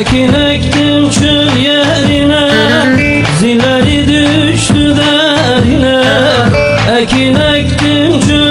Ekin ektim çöl yerine Zileri düştü derine Ekin ektim çöl